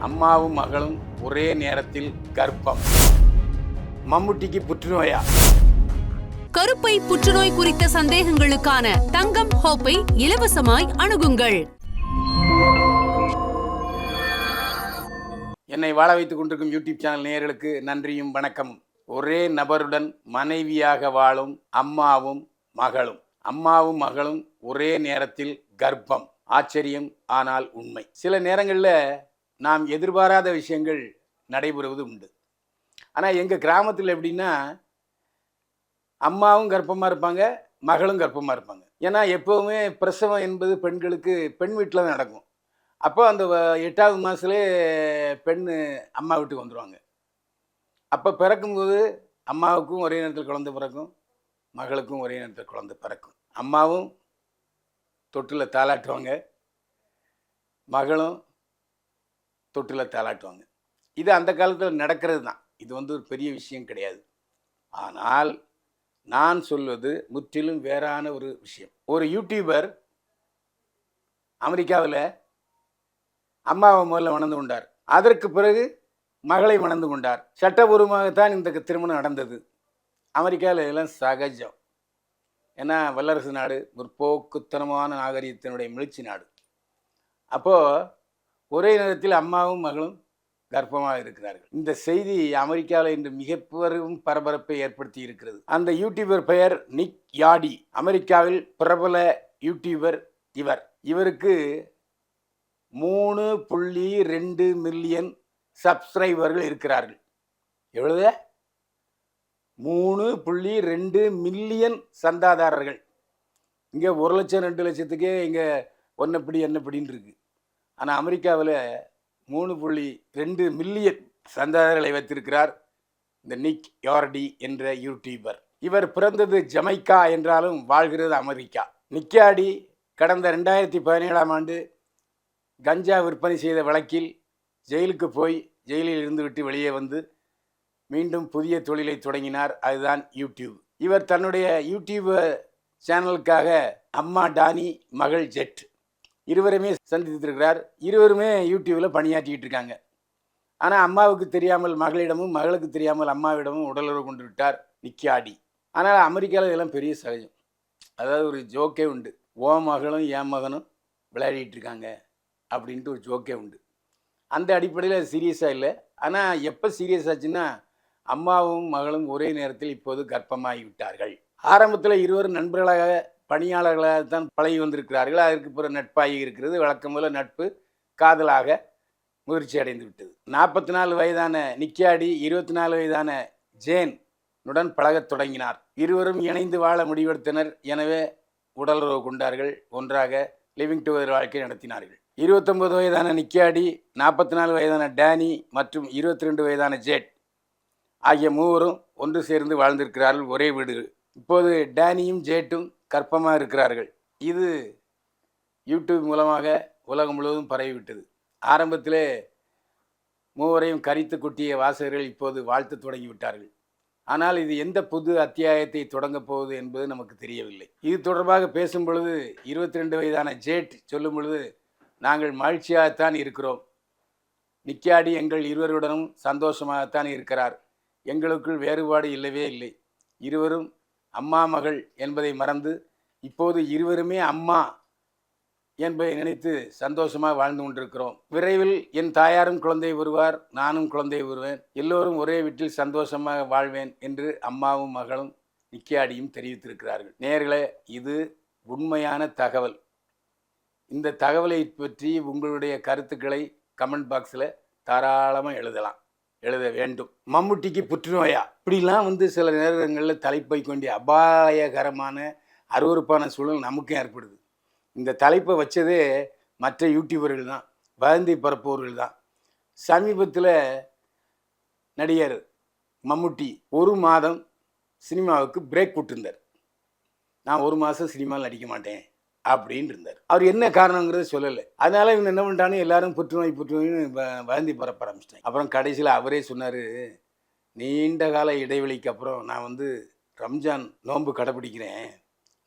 அம்மாவும் மகளும் ஒரே நேரத்தில் கர்ப்பம். மம்முட்டிக்கு புற்றுநோயா? கருப்பை புற்றுநோய் குறித்த சந்தேகங்களுக்கான தங்கம் ஹோப்பை இலவசமாய் அணுகுங்கள். என்னை வாழ வைத்துக் கொண்டிருக்கும் யூடியூப் சேனல் நேயர்களுக்கு நன்றியும் வணக்கம். ஒரே நபருடன் மனைவியாக வாழும் அம்மாவும் மகளும். அம்மாவும் மகளும் ஒரே நேரத்தில் கர்ப்பம். ஆச்சரியம் ஆனால் உண்மை. சில நேரங்களில் நாம் எதிர்பாராத விஷயங்கள் நடைபெறுவது உண்டு. ஆனால் எங்கள் கிராமத்தில் எப்படின்னா அம்மாவும் கர்ப்பமாக இருப்பாங்க மகளும் கர்ப்பமாக இருப்பாங்க. ஏன்னா எப்போவுமே பிரசவம் என்பது பெண்களுக்கு பெண் வீட்டில் தான் நடக்கும். அப்போ அந்த வ- எட்டாவது மாதத்துலேயே பெண் அம்மா வீட்டுக்கு வந்துடுவாங்க அப்போ பிறக்கும்போது அம்மாவுக்கும் ஒரே நேரத்தில் குழந்தை பிறக்கும் மகளுக்கும் ஒரே நேரத்தில் குழந்தை பிறக்கும். அம்மாவும் தொட்டில் தாளாட்டுவாங்க மகளும் தொட்டில் தாளாட்டுவாங்க இது அந்த காலத்தில் நடக்கிறது தான் இது வந்து ஒரு பெரிய விஷயம் கிடையாது. ஆனால் நான் சொல்வது முற்றிலும் வேறான ஒரு விஷயம். ஒரு யூடியூபர் அமெரிக்காவில் அம்மாவை முதல்ல வணந்து கொண்டார். அதற்கு பிறகு மகளை வணந்து கொண்டார். சட்டபூர்வமாகத்தான் இந்த திருமணம் நடந்தது. அமெரிக்காவில் இதெல்லாம் சகஜம். ஏன்னா வல்லரசு நாடு முற்போக்குத்தனமான நாகரிகத்தினுடைய மிளிர்ச்சி நாடு. அப்போது ஒரே நேரத்தில் அம்மாவும் மகளும் கர்ப்பமாக இருக்கிறார்கள். இந்த செய்தி அமெரிக்காவில் இன்று மிக பெரும் பரபரப்பை ஏற்படுத்தி இருக்கிறது. அந்த யூடியூபர் பெயர் நிக் யாடி. அமெரிக்காவில் பிரபல யூடியூபர் இவர். இவருக்கு மூணு புள்ளி ரெண்டு மில்லியன் சப்ஸ்கிரைபர்கள் இருக்கிறார்கள். எவ்வளவு மூணு புள்ளி ரெண்டு மில்லியன் சந்தாதாரர்கள். இங்கே ஒரு லட்சம் ரெண்டு லட்சத்துக்கே இங்கே ஒன்னப்படி என்னப்படின்னு இருக்குது ஆனால் அமெரிக்காவில் மூணு புள்ளி ரெண்டு மில்லியன் சந்தாதாரர்களை வைத்திருக்கிறார் இந்த நிக் யார்டி என்ற யூடியூபர். இவர் பிறந்தது ஜமைக்கா என்றாலும் வாழ்கிறது அமெரிக்கா. நிக்காடி கடந்த ரெண்டாயிரத்தி பதினேழாம் ஆண்டு கஞ்சா விற்பனை செய்த வழக்கில் ஜெயிலுக்கு போய் ஜெயிலில் இருந்துவிட்டு வெளியே வந்து மீண்டும் புதிய தொழிலை தொடங்கினார். அதுதான் யூடியூப். இவர் தன்னுடைய யூடியூப் சேனலுக்காக அம்மா டானி மகள் ஜெட் இருவருமே சந்தித்திருக்கிறார். இருவருமே யூடியூப்பில் பணியாற்றிக்கிட்டு இருக்காங்க. ஆனால் அம்மாவுக்கு தெரியாமல் மகளிடமும் மகளுக்கு தெரியாமல் அம்மாவிடமும் உடலுறவு கொண்டு விட்டார் நிக்கியாடி ஆனால் அமெரிக்காவில் இதெல்லாம் பெரிய சகஜம். அதாவது ஒரு ஜோக்கே உண்டு. ஓ மகளும் என் மகனும் விளையாடிட்டு இருக்காங்க அப்படின்ட்டு ஒரு ஜோக்கே உண்டு. அந்த அடிப்படையில் சீரியஸாக இல்லை. ஆனால் எப்போ சீரியஸ் ஆச்சுன்னா அம்மாவும் மகளும் ஒரே நேரத்தில் இப்போது கர்ப்பமாகி விட்டார்கள் ஆரம்பத்தில் இருவரும் நண்பர்களாக பணியாளர்களாக தான் பழகி வந்திருக்கிறார்கள்? அதற்கு பிறகு நட்பாகி இருக்கிறது. வழக்கம் போல நட்பு காதலாக முதிர்ச்சி அடைந்து விட்டது. நாற்பத்தி நாலு வயதான நிக்கியாடி இருபத்தி நாலு வயதான ஜேன் உடன் பழகத் தொடங்கினார். இருவரும் இணைந்து வாழ முடிவெடுத்தனர். எனவே உடலுறவு கொண்டார்கள். ஒன்றாக லிவிங் டுகெதர் வாழ்க்கை நடத்தினார்கள். இருபத்தொன்பது வயதான நிக்கியாடி நாற்பத்தி நாலு வயதான டேனி மற்றும் இருபத்தி ரெண்டு வயதான ஜேட் ஆகிய மூவரும் ஒன்று சேர்ந்து வாழ்ந்திருக்கிறார்கள். ஒரே வீடு. இப்போது டேனியும் ஜேட்டும் கற்பமாக இருக்கிறார்கள். இது யூடியூப் மூலமாக உலகம் முழுவதும் பரவிவிட்டது. ஆரம்பத்திலே மூவரையும் கரித்து கொட்டிய வாசகர்கள் இப்போது வாழ்த்து தொடங்கிவிட்டார்கள். ஆனால் இது எந்த புது அத்தியாயத்தை தொடங்கப் போகுது என்பது நமக்கு தெரியவில்லை. இது தொடர்பாக பேசும் பொழுது இருபத்தி ரெண்டு வயதான ஜேட் சொல்லும் பொழுது நாங்கள் மகிழ்ச்சியாகத்தான் இருக்கிறோம். நிக்கியாடி எங்கள் இருவருடனும் சந்தோஷமாகத்தான் இருக்கிறார். எங்களுக்குள் வேறுபாடு இல்லவே இல்லை. இருவரும் அம்மா மகள் என்பதை மறந்து இப்போது இருவருமே அம்மா என்பதை நினைத்து சந்தோஷமாக வாழ்ந்து கொண்டிருக்கிறோம். விரைவில் என் தாயாரும் குழந்தை வருவார் நானும் குழந்தை வருவேன். எல்லோரும் ஒரே வீட்டில் சந்தோஷமாக வாழ்வேன் என்று அம்மாவும் மகளும் நிக்கியாடியும் தெரிவித்திருக்கிறார்கள். நேர்களே இது உண்மையான தகவல். இந்த தகவலை பற்றி உங்களுடைய கருத்துக்களை கமெண்ட் பாக்ஸில் தாராளமாக எழுதலாம். எழுத வேண்டும். மம்முட்டிக்கு புற்றுநோயா? இப்படிலாம் வந்து சில நேரங்களில் தலைப்பை கொண்டிய அபாயகரமான அருவருப்பான சூழல் நமக்கும் ஏற்படுது. இந்த தலைப்பை வச்சதே மற்ற யூடியூபர்கள் தான் வதந்தி பரப்புவர்கள் தான். சமீபத்தில் நடிகர் மம்முட்டி ஒரு மாதம் சினிமாவுக்கு பிரேக் விட்டுருந்தார் நான் ஒரு மாதம் சினிமாவில் நடிக்க மாட்டேன். அப்படின்னு இருந்தார். அவர் என்ன காரணங்கிறத சொல்லலை. அதனால இவங்க என்ன பண்ணிட்டானு எல்லாரும் புற்றுநோய் புற்றுநோய்னு வ- வதந்தி பரப்ப ஆரம்பிச்சிட்டேன் அப்புறம் கடைசியில் அவரே சொன்னார் நீண்ட கால இடைவெளிக்கு அப்புறம் நான் வந்து ரம்ஜான் நோன்பு கடைப்பிடிக்கிறேன்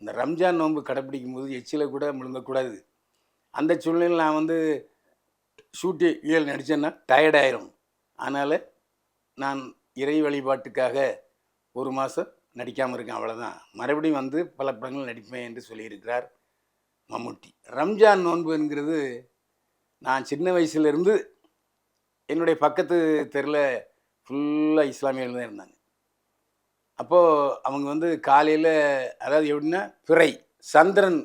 இந்த ரம்ஜான் நோன்பு கடைப்பிடிக்கும் போது எச்சில கூட முழுங்கக்கூடாது அந்த சூழ்நிலையில் நான் வந்து ஷூட்டி இயல் நடித்தேன்னா டயர்டாயிரும் அதனால் நான் இறை வழிபாட்டுக்காக ஒரு மாதம் நடிக்காமல் இருக்கேன் அவ்வளோதான் மறுபடியும் வந்து பல படங்கள் நடிப்பேன் என்று சொல்லியிருக்கிறார். மம்முட்டி. ரம்ஜான் நோன்புங்கிறது நான் சின்ன வயசுலேருந்து என்னுடைய பக்கத்து தெருவில் ஃபுல்லாக இஸ்லாமியர்கள் தான் இருந்தாங்க. அப்போது அவங்க வந்து காலையில் அதாவது எப்படின்னா பிறை சந்திரன்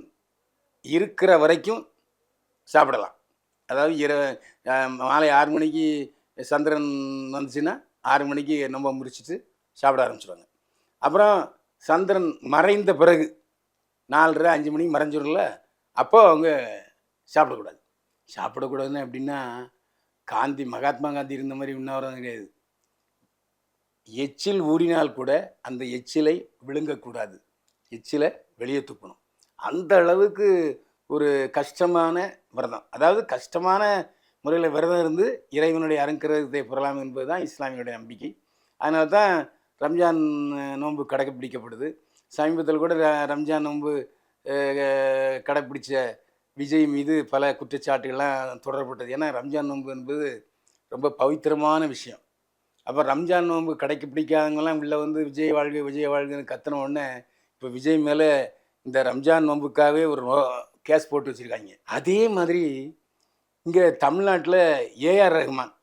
இருக்கிற வரைக்கும் சாப்பிடலாம். அதாவது இர மாலை ஆறு மணிக்கு சந்திரன் வந்துச்சுன்னா ஆறு மணிக்கு நம்ம முடிச்சிட்டு சாப்பிட ஆரம்பிச்சிடுவாங்க அப்புறம் சந்திரன் மறைந்த பிறகு நாலரை அஞ்சு மணிக்கு மறைஞ்சிடும்ல அப்போ அவங்க சாப்பிடக்கூடாது. சாப்பிடக்கூடாதுன்னு அப்படின்னா காந்தி மகாத்மா காந்தி இருந்த மாதிரி இன்னும் கிடையாது. எச்சில் ஊறினால் கூட அந்த எச்சிலை விழுங்கக்கூடாது. எச்சிலை வெளியே துப்பணும் அந்த அளவுக்கு ஒரு கஷ்டமான விரதம். அதாவது கஷ்டமான முறையில் விரதம் இருந்து இறைவனுடைய அருங்கிரகத்தை பெறலாம் என்பது தான் இஸ்லாமியுடைய நம்பிக்கை. அதனால தான் ரம்ஜான் நோன்பு கடைப்பிடிக்கப்படுது சமீபத்தில் கூட ர- ரம்ஜான் நோன்பு கடைப்பிடிச்ச விஜய் மீது பல குற்றச்சாட்டுகள்லாம் தொடரப்பட்டது. ஏன்னா ரம்ஜான் நோன்பு என்பது ரொம்ப பவித்திரமான விஷயம். அப்போ ரம்ஜான் நோன்பு கடைக்கு பிடிக்காதவங்கலாம் உள்ளே வந்து விஜய் வாழ்க விஜய் வாழ்கன்னு கத்தின உடனே இப்போ விஜய் மேலே இந்த ரம்ஜான் நோன்புக்காகவே ஒரு கேஸ் போட்டு வச்சுருக்காங்க. அதே மாதிரி இங்கே தமிழ்நாட்டில் ஏஆர் ரஹ்மான்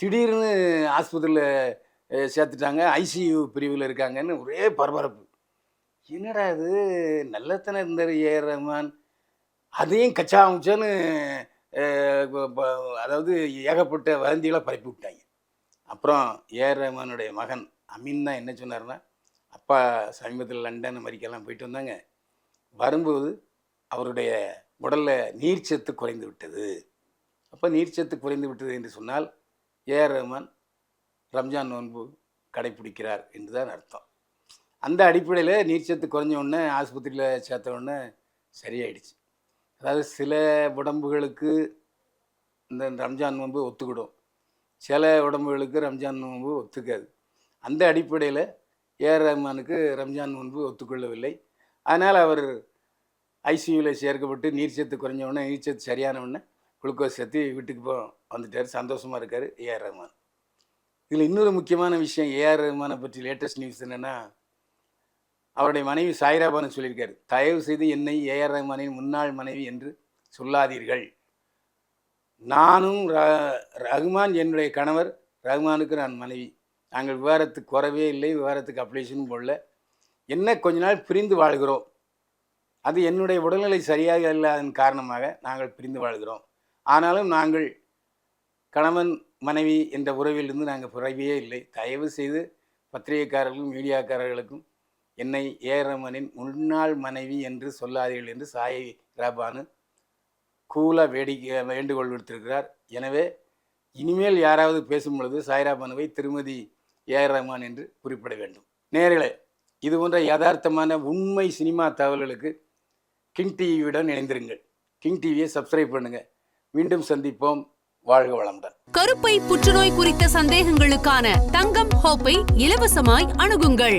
திடீர்னு ஆஸ்பத்திரியில் சேர்த்துட்டாங்க. ஐசியூ பிரிவில் இருக்காங்கன்னு ஒரே பரபரப்பு. என்னடா இது? நல்லத்தனை இருந்தார் ஏஆர் ரஹ்மான் அதையும் கச்சா அமைச்சோன்னு அதாவது ஏகப்பட்ட வதந்திகளை பரப்பி விட்டாங்க. அப்புறம் ஏஆர் ரஹ்மானுடைய மகன் அமீன் தான் என்ன சொன்னார்னா அப்பா சமீபத்தில் லண்டன் அமெரிக்காலாம் போயிட்டு வந்தாங்க. வரும்போது அவருடைய உடலில் நீர்ச்சத்து குறைந்து விட்டது. அப்போ நீர்ச்சத்து குறைந்து விட்டது என்று சொன்னால் ஏஆர் ரஹ்மான் ரம்ஜான் நோன்பு கடைப்பிடிக்கிறார் என்று தான் அர்த்தம். அந்த அடிப்படையில் நீர்ச்சத்து குறைஞ்ச உடனே ஆஸ்பத்திரியில் சேர்த்த உடனே சரியாயிடுச்சு. அதாவது சில உடம்புகளுக்கு இந்த ரம்ஜான் நோன்பு ஒத்துக்கிடும். சில உடம்புகளுக்கு ரம்ஜான் நோன்பு ஒத்துக்காது. அந்த அடிப்படையில் ஏஆர் ரஹ்மானுக்கு ரம்ஜான் நோன்பு ஒத்துக்கொள்ளவில்லை. அதனால் அவர் ஐசியூவில் சேர்க்கப்பட்டு நீர்ச்சத்து குறைஞ்ச உடனே நீர்ச்சத்து சரியான உடனே குளுக்கோஸ் சேர்த்து வீட்டுக்கு போ வந்துட்டார். சந்தோஷமாக இருக்கார் ஏஆர் ரஹ்மான் இதில் இன்னொரு முக்கியமான விஷயம் ஏஆர் ரஹ்மானை பற்றி லேட்டஸ்ட் நியூஸ் என்னென்னா அவருடைய மனைவி சாய்ராபானு சொல்லியிருக்காரு. தயவு செய்து என்னை ஏஆர் ரஹ்மானின் முன்னாள் மனைவி என்று சொல்லாதீர்கள். நானும் ர- ரஹ்மான் என்னுடைய கணவர் ரஹ்மானுக்கு நான் மனைவி. நாங்கள் விவாகரத்துக்கு குறவே இல்லை விவாகரத்துக்கு அப்ளிகேஷன் போடல. என்ன கொஞ்ச நாள் பிரிந்து வாழ்கிறோம். அது என்னுடைய உடல்நிலை சரியாக இல்லாதன் காரணமாக நாங்கள் பிரிந்து வாழ்கிறோம். ஆனாலும் நாங்கள் கணவன் மனைவி என்ற உறவிலிருந்து நாங்கள் பிறவியே இல்லை. தயவு செய்து பத்திரிகைக்காரர்களுக்கும் மீடியாக்காரர்களுக்கும் என்னை ஏரமனின் முன்னாள் மனைவி என்று சொல்லாதீர்கள் என்று சாய் ராபானு கூல வேடிக்கை வேண்டுகோள் விடுத்திருக்கிறார். எனவே இனிமேல் யாராவது பேசும் பொழுது சாய்ராபானுவை திருமதி ஏ ரஹ்மான் என்று குறிப்பிட வேண்டும். நேர்களே இது போன்ற யதார்த்தமான உண்மை சினிமா தகவல்களுக்கு கிங் டிவியுடன் இணைந்திருங்கள். கிங் டிவியை சப்ஸ்கிரைப் பண்ணுங்கள் மீண்டும் சந்திப்போம். வாழ்க வளமுடன். கருப்பை புற்றுநோய் குறித்த சந்தேகங்களுக்கான தங்கம் ஹோப்பை இலவசமாய் அணுகுங்கள்.